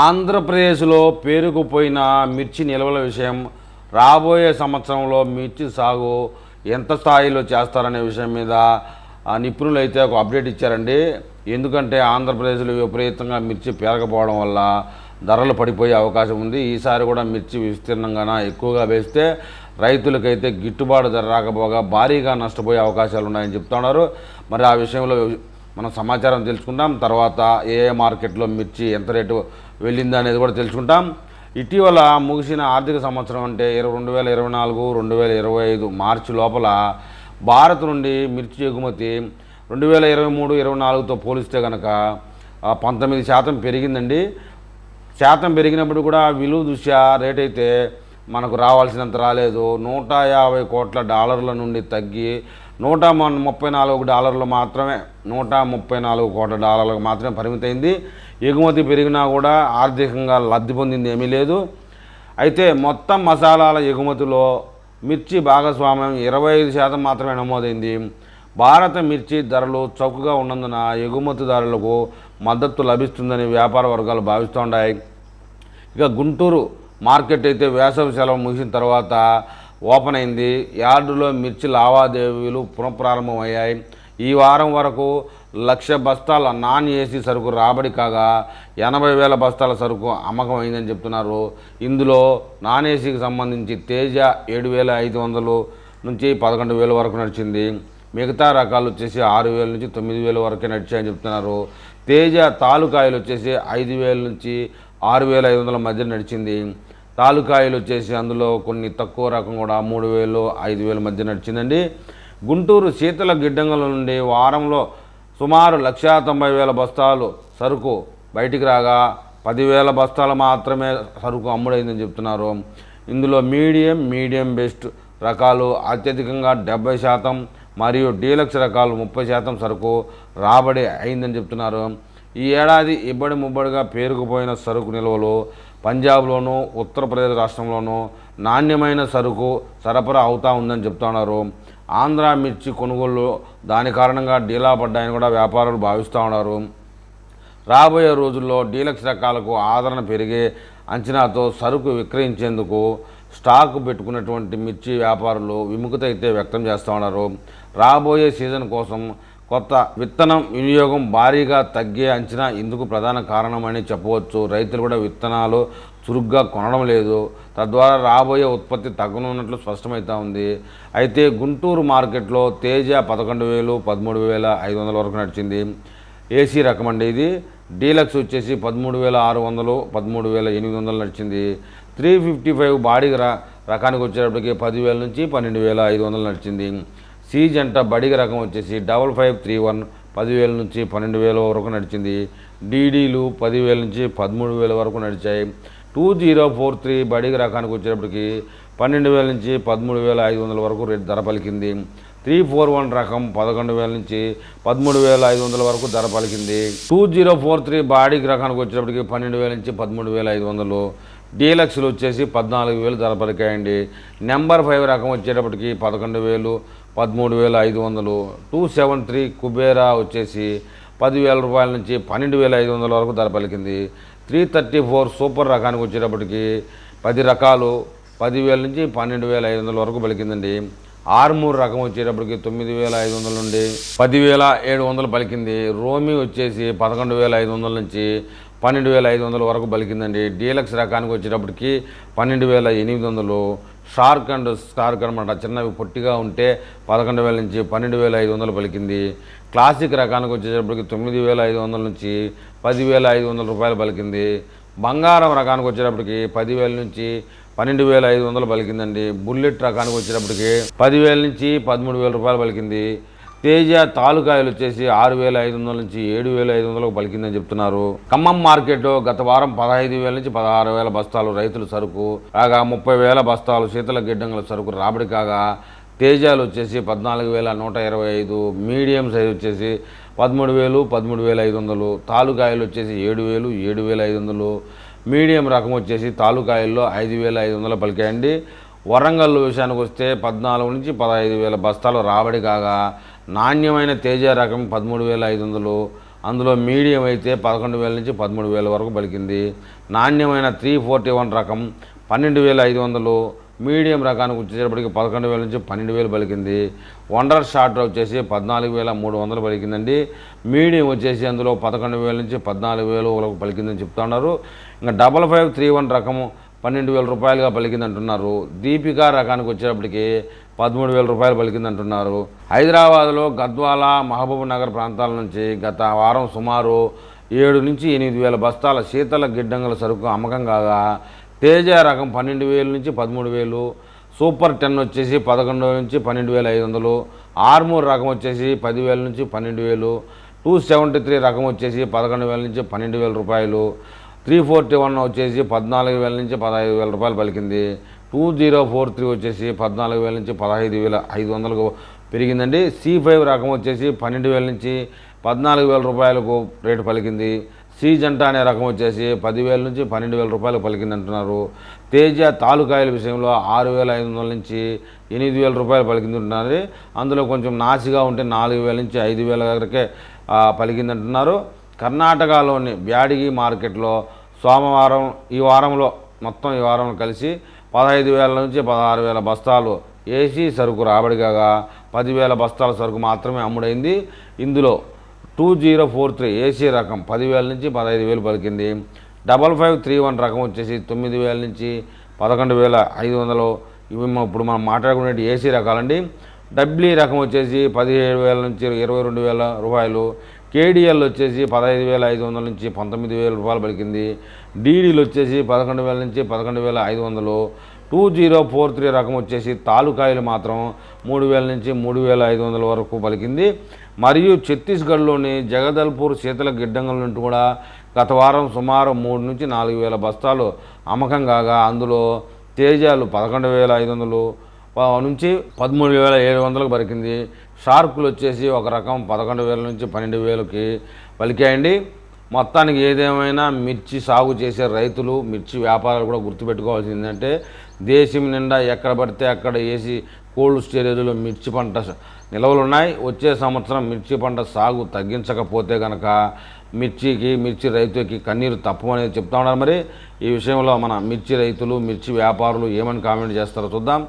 ఆంధ్రప్రదేశ్లో పేరుకుపోయిన మిర్చి నిల్వల విషయం రాబోయే సంవత్సరంలో మిర్చి సాగు ఎంత స్థాయిలో చేస్తారనే విషయం మీద ఆ, నిపుణులు అయితే ఒక అప్డేట్ ఇచ్చారండి. ఎందుకంటే ఆంధ్రప్రదేశ్లో విపరీతంగా మిర్చి పేరకపోవడం వల్ల ధరలు పడిపోయే అవకాశం ఉంది. ఈసారి కూడా మిర్చి విస్తీర్ణంగా ఎక్కువగా వేస్తే రైతులకైతే గిట్టుబాటు ధర రాకపోగా భారీగా నష్టపోయే అవకాశాలు ఉన్నాయని చెప్తున్నారు. మరి ఆ విషయంలో మనం సమాచారం తెలుసుకుంటాం. తర్వాత ఏ ఏ మార్కెట్లో మిర్చి ఎంత రేటు వెళ్ళిందా అనేది కూడా తెలుసుకుంటాం. ఇటీవల ముగిసిన ఆర్థిక సంవత్సరం అంటే ఇరవై రెండు వేల ఇరవై నాలుగు రెండు వేల ఇరవై ఐదు మార్చి లోపల భారత్ నుండి మిర్చి ఎగుమతి రెండు వేల ఇరవై మూడు ఇరవై నాలుగుతో పోలిస్తే కనుక పంతొమ్మిది శాతం పెరిగిందండి. శాతం పెరిగినప్పుడు కూడా విలువ దృష్ట్యా రేట్ అయితే మనకు రావాల్సినంత రాలేదు. నూట యాభై కోట్ల డాలర్ల నుండి తగ్గి నూట ముప్పై నాలుగు డాలర్లు మాత్రమే నూట ముప్పై నాలుగు కోట్ల డాలర్లకు మాత్రమే పరిమితైంది ఎగుమతి పెరిగినా కూడా ఆర్థికంగా లబ్ధి పొందింది ఏమీ లేదు. అయితే మొత్తం మసాలాల ఎగుమతిలో మిర్చి భాగస్వామ్యం ఇరవై ఐదు శాతం మాత్రమే నమోదైంది. భారత మిర్చి ధరలు చౌకగా ఉన్నందున ఎగుమతిదారులకు మద్దతు లభిస్తుందని వ్యాపార వర్గాలు భావిస్తున్నాయి ఇక గుంటూరు మార్కెట్ అయితే వేసవి సెలవు ముగిసిన తర్వాత ఓపెన్ అయింది. యార్డులో మిర్చి లావాదేవీలు పునఃప్రారంభమయ్యాయి. ఈ వారం వరకు లక్ష బస్తాల నాన్ ఏసీ సరుకు రాబడి కాగా ఎనభై వేల బస్తాల సరుకు అమ్మకం అయిందని చెప్తున్నారు. ఇందులో నాన్ ఏసీకి సంబంధించి తేజ ఏడు వేల ఐదు వందలు నుంచి పదకొండు వేల వరకు నడిచింది. మిగతా రకాలు వచ్చేసి ఆరు వేల నుంచి తొమ్మిది వేల వరకే నడిచాయని చెప్తున్నారు. తేజ తాలుకాయలు వచ్చేసి ఐదు వేల నుంచి ఆరు వేల ఐదు వందల మధ్య నడిచింది. తాలుకాయలు వచ్చేసి అందులో కొన్ని తక్కువ రకం కూడా మూడు వేలు ఐదు వేల మధ్య నడిచిందండి. గుంటూరు శీతల గిడ్డంగుల నుండి వారంలో సుమారు లక్షా తొంభై వేల బస్తాలు సరుకు బయటికి రాగా పదివేల బస్తాలు మాత్రమే సరుకు అమ్ముడైందని చెప్తున్నారు. ఇందులో మీడియం మీడియం బెస్ట్ రకాలు అత్యధికంగా డెబ్బై శాతం మరియు డీలక్స్ రకాలు ముప్పై శాతం సరుకు రాబడి అయిందని చెప్తున్నారు. ఈ ఏడాది ఇబ్బడి ముబ్బడిగా పేరుకుపోయిన సరుకు నిల్వలు పంజాబ్లోనూ ఉత్తరప్రదేశ్ రాష్ట్రంలోనూ నాణ్యమైన సరుకు సరఫరా అవుతా ఉందని చెప్తున్నారు ఆంధ్ర మిర్చి కొనుగోలు దాని కారణంగా డీలా పడ్డాయని కూడా వ్యాపారులు భావిస్తూ ఉన్నారు. రాబోయే రోజుల్లో డీలక్స్ రకాలకు ఆదరణ పెరిగే అంచనాతో సరుకు విక్రయించేందుకు స్టాక్ పెట్టుకున్నటువంటి మిర్చి వ్యాపారులు విముఖత అయితే వ్యక్తం చేస్తూ ఉన్నారు. రాబోయే సీజన్ కోసం కొత్త విత్తనం వినియోగం భారీగా తగ్గే అంచనా ఇందుకు ప్రధాన కారణమని చెప్పవచ్చు. రైతులు కూడా విత్తనాలు చురుగ్గా కొనడం లేదు. తద్వారా రాబోయే ఉత్పత్తి తగ్గనున్నట్లు స్పష్టమవుతా ఉంది. అయితే గుంటూరు మార్కెట్లో తేజ పదకొండు వేలు పదమూడు వేల ఐదు వందల వరకు నడిచింది. ఏసీ రకం అండి ఇది. డీలక్స్ వచ్చేసి పదమూడు వేల ఆరు వందలు పదమూడు వేల ఎనిమిది వందలు నడిచింది. త్రీ ఫిఫ్టీ ఫైవ్ బాడీ రకానికి వచ్చేటప్పటికి పదివేల నుంచి పన్నెండు వేల ఐదు వందలు నడిచింది. సి జంట బడిగ రకం వచ్చేసి డబల్ ఫైవ్ త్రీ వన్ పదివేల నుంచి పన్నెండు వేల వరకు నడిచింది. డీడీలు పదివేల నుంచి పదమూడు వేల వరకు నడిచాయి. టూ జీరో ఫోర్ త్రీ బడిగ రకానికి వచ్చేటప్పటికి పన్నెండు వేల నుంచి పదమూడు వేల ఐదు వందల వరకు రేటు ధర పలికింది. త్రీ ఫోర్ వన్ రకం పదకొండు వేల నుంచి పదమూడు వేల ఐదు వందల వరకు ధర పలికింది. టూ జీరో ఫోర్ త్రీ బాడీకి రకానికి వచ్చేటప్పటికి పన్నెండు వేల నుంచి పదమూడు వేల ఐదు వందలు. డీలక్స్లు వచ్చేసి పద్నాలుగు వేలు ధర పలికాయండి. నెంబర్ ఫైవ్ రకం వచ్చేటప్పటికి పదకొండు వేలు పదమూడు వేల ఐదు వందలు. టూ సెవెన్ త్రీ కుబేరా వచ్చేసి పదివేల రూపాయల నుంచి పన్నెండు వేల ఐదు వందల వరకు ధర పలికింది. త్రీ థర్టీ ఫోర్ సూపర్ రకానికి వచ్చేటప్పటికి పది రకాలు పదివేల నుంచి పన్నెండు వేల ఐదు వందల వరకు పలికిందండి. ఆర్మూర్ రకం వచ్చేటప్పటికి తొమ్మిది వేల ఐదు వందల నుండి పదివేల ఏడు వందలు పలికింది. రోమి వచ్చేసి పదకొండు వేల ఐదు వందల నుంచి పన్నెండు వేల ఐదు వందల వరకు బలికిందండి. డీలక్స్ రకానికి వచ్చేటప్పటికి పన్నెండు వేల ఎనిమిది వందలు. షార్క్ అండ్ స్టార్క్ అనమాట చిన్నవి పొట్టిగా ఉంటే పదకొండు వేల నుంచి పన్నెండు వేల ఐదు వందలు పలికింది క్లాసిక్ రకానికి వచ్చేటప్పటికి తొమ్మిది వేల ఐదు వందల నుంచి పదివేల ఐదు వందల రూపాయలు పలికింది బంగారం రకానికి వచ్చేటప్పటికి పదివేల నుంచి పన్నెండు వేల ఐదు వందలు పలికిందండి బుల్లెట్ రకానికి వచ్చేటప్పటికి పదివేల నుంచి పదమూడు వేల రూపాయలు పలికింది తేజ తాలూకాయలు వచ్చేసి ఆరు వేల ఐదు వందల నుంచి ఏడు వేల ఐదు వందలకు పలికిందని చెప్తున్నారు. ఖమ్మం మార్కెట్ గత వారం పదహైదు వేల నుంచి పదహారు వేల బస్తాలు రైతుల సరుకు కాగా ముప్పై వేల బస్తాలు శీతల గిడ్డంగుల సరుకు రాబడి కాగా తేజాలు వచ్చేసి పద్నాలుగు వేల నూట ఇరవై ఐదు మీడియం సైజ్ వచ్చేసి పదమూడు వేలు పదమూడు వేల ఐదు వందలు తాలుకాయలు వచ్చేసి ఏడు వేలు ఏడు వేల ఐదు వందలు మీడియం రకం వచ్చేసి తాలుకాయల్లో ఐదు వేల ఐదు వందలు పలికాయండి. వరంగల్ విషయానికి వస్తే పద్నాలుగు నుంచి పదహైదు వేల బస్తాలు రాబడి కాగా నాణ్యమైన తేజ రకం పదమూడు వేల ఐదు వందలు. అందులో మీడియం అయితే పదకొండు వేల నుంచి పదమూడు వేల వరకు పలికింది. నాణ్యమైన త్రీ ఫోర్టీ వన్ రకం పన్నెండు వేల ఐదు వందలు. మీడియం రకానికి వచ్చేటప్పటికి పదకొండు వేల నుంచి పన్నెండు వేలు పలికింది. వండర్ షార్ట్ వచ్చేసి పద్నాలుగు వేల మూడు వందలు పలికిందండి. మీడియం వచ్చేసి అందులో పదకొండు వేల నుంచి పద్నాలుగు వేలు వరకు పలికిందని చెప్తా ఉన్నారు. ఇంకా డబల్ ఫైవ్ త్రీ వన్ రకము పన్నెండు వేల రూపాయలుగా పలికింది అంటున్నారు దీపికా రకానికి వచ్చేటప్పటికి పదమూడు వేల రూపాయలు పలికింది అంటున్నారు హైదరాబాద్లో గద్వాల మహబూబ్ నగర్ ప్రాంతాల నుంచి గత వారం సుమారు ఏడు నుంచి ఎనిమిది వేల బస్తాల శీతల గిడ్డంగుల సరుకు అమ్మకం కాగా తేజ రకం పన్నెండు వేలు నుంచి పదమూడు వేలు సూపర్ టెన్ వచ్చేసి పదకొండు నుంచి పన్నెండు వేల ఐదు వందలు ఆర్మూర్ రకం వచ్చేసి పదివేల నుంచి పన్నెండు వేలు టూ సెవెంటీ త్రీ రకం వచ్చేసి పదకొండు వేల నుంచి పన్నెండు వేల రూపాయలు త్రీ ఫోర్టీ వన్ వచ్చేసి పద్నాలుగు వేల నుంచి పదహైదు వేల రూపాయలు పలికింది. టూ జీరో ఫోర్ త్రీ వచ్చేసి పద్నాలుగు వేల నుంచి పదహైదు వేల ఐదు వందలకు పెరిగిందండి. సి ఫైవ్ రకం వచ్చేసి పన్నెండు వేల నుంచి పద్నాలుగు వేల రూపాయలకు రేటు పలికింది. సి జంట అనే రకం వచ్చేసి పదివేల నుంచి పన్నెండు వేల రూపాయలు పలికింది అంటున్నారు తేజ తాలూకాయల విషయంలో ఆరు వేల ఐదు వందల నుంచి ఎనిమిది వేల రూపాయలు పలికింది అంటున్నారు అందులో కొంచెం నాసిగా ఉంటే నాలుగు వేల నుంచి ఐదు వేల వరకే పలికింది అంటున్నారు కర్ణాటకలోని బ్యాడిగి మార్కెట్లో సోమవారం ఈ వారంలో మొత్తం ఈ వారం కలిసి పదహైదు వేల నుంచి పదహారు వేల బస్తాలు ఏసీ సరుకు రాబడి కాగా పదివేల బస్తాల సరుకు మాత్రమే అమ్ముడైంది. ఇందులో two zero four three AC రకం పదివేల నుంచి పదహైదు వేలు పలికింది. డబల్ ఫైవ్ త్రీ వన్ రకం వచ్చేసి తొమ్మిది వేల నుంచి పదకొండు వేల ఐదు వందలు. ఇవి ఇప్పుడు మనం మాట్లాడుకునే ఏసీ రకాలండి. డబ్లీ రకం వచ్చేసి పదిహేడు వేల నుంచి ఇరవై రెండు వేల రూపాయలు. కేడిఎల్ వచ్చేసి పదహైదు వేల ఐదు వందల నుంచి పంతొమ్మిది వేల రూపాయలు పలికింది. డీడీలు వచ్చేసి పదకొండు వేల నుంచి పదకొండు వేల ఐదు వందలు. టూ జీరో ఫోర్ త్రీ రకం వచ్చేసి తాలూకాయలు మాత్రం మూడు వేల నుంచి మూడు వేల ఐదు వందల వరకు పలికింది. మరియు ఛత్తీస్గఢ్లోని జగదల్పూర్ శీతల గిడ్డంగుల నుండి కూడా గత వారం సుమారు మూడు నుంచి నాలుగు వేల బస్తాలు అమ్మకం కాగా అందులో తేజాలు పదకొండు వేల ఐదు వందలు నుంచి పదమూడు వేల ఏడు వందలకు పలికింది. షార్కులు వచ్చేసి ఒక రకం పదకొండు వేల నుంచి పన్నెండు వేలకి పలికాయండి. మొత్తానికి ఏదేమైనా మిర్చి సాగు చేసే రైతులు మిర్చి వ్యాపారాలు కూడా గుర్తుపెట్టుకోవాల్సింది ఏంటంటే దేశం నిండా ఎక్కడ పడితే అక్కడ వేసి కోల్డ్ స్టోరేజ్లో మిర్చి పంట నిల్వలు ఉన్నాయి వచ్చే సంవత్సరం మిర్చి పంట సాగు తగ్గించకపోతే కనుక మిర్చికి మిర్చి రైతుకి కన్నీరు తప్పమనేది చెప్తా ఉన్నారు మరి. ఈ విషయంలో మన మిర్చి రైతులు మిర్చి వ్యాపారులు ఏమని కామెంట్ చేస్తారో చూద్దాం.